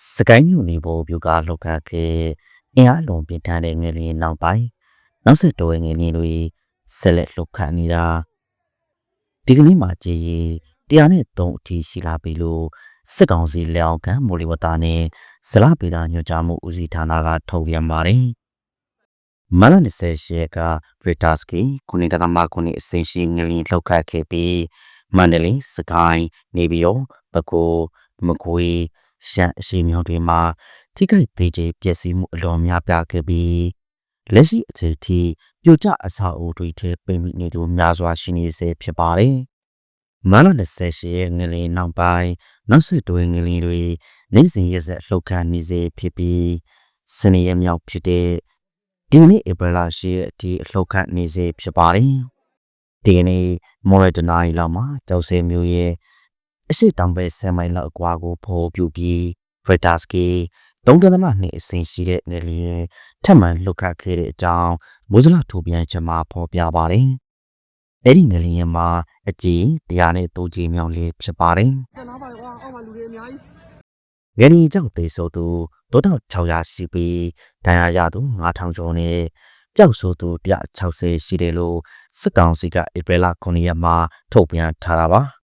စကိုင်းမြို့နေပေါ်ပြူကလောက်ကခဲအင်အားလုံးပြင်းထန်တဲ့ငလျင်နောက်ပိုင်းနောက်ဆက်တွဲငလျင်တွေဆက်လက်လှုပ်ခတ်နေတာဒီကနေ့မှကြည်ရီ103အထိရှိလာပြီလို့စစ်ကောင်စီလက်အောက်ခံမိုလီဝတာနဲ့ဇလပေတာညွှန်ကြားမှုဦးစီးဌာနကထုတ်ပြန်ပါတယ်မလ28ရက်ကဗီတာစကီခုနှစ်တသမခုနှစ်အစိမ်းရှိငလျင်လှုပ်ခတ်ခဲ့ပြီးမန္တလေးစကိုင်းနေပြည်တော်ပဲခူးမကွေး ရှမ်းအရှိမြောင်တွေမှာထိခိုက်သေးခြင်းပျက်စီးမှုအလွန်များပြားခဲ့ပြီးလက်ရှိအချိန်ထိပြိုကျအဆောက်အဦတွေထဲပိတ်မိနေသူများစွာရှိနေစေဖြစ်ပါတယ်။မန္တ28ရဲ့ငလင်နောက်ပိုင်းနောက်ဆက်တွဲငလင်တွေနိုင်စဉ်ရက်ဆက်လှုပ်ခတ်နေစေဖြစ်ပြီးစနေရက်မြောက်ဖြစ်တဲ့ဒီနေ့ဧပြီလ10ရက်အထိအလှုပ်ခတ်နေစေဖြစ်ပါတယ်။ဒီကနေ့မော်ရတနာရီလောက်မှာကျောက်စဲမျိုးရဲ့ အရှိတောင်ဘက်10မိုင်လောက်အကွာကိုဖော်ပြပြီးဖရတာစကီ3.2အဆင့်ရှိတဲ့ငလျင်ထပ်မံလှုပ်ခတ်ခဲ့တဲ့အကြောင်းမိုးစလထိုးပြန်ချက်မှာဖော်ပြပါတယ်။အဲ့ဒီငလျင်မှာအကြီးတရားနဲ့တိုးကြီးမြောင်လေးဖြစ်ပါတယ်ကနားပါကွာအောက်မှာလူတွေအများကြီး။ငလျင်ကြောင့်သေဆုံးသူ3600ရှိပြီးဒဏ်ရာရသူ9000ကျော်နဲ့ပျောက်ဆိုးသူ160ရှိတယ်လို့စစ်ကောင်စီကဧပြီလ9ရက်မှာထုတ်ပြန်ထားတာပါ။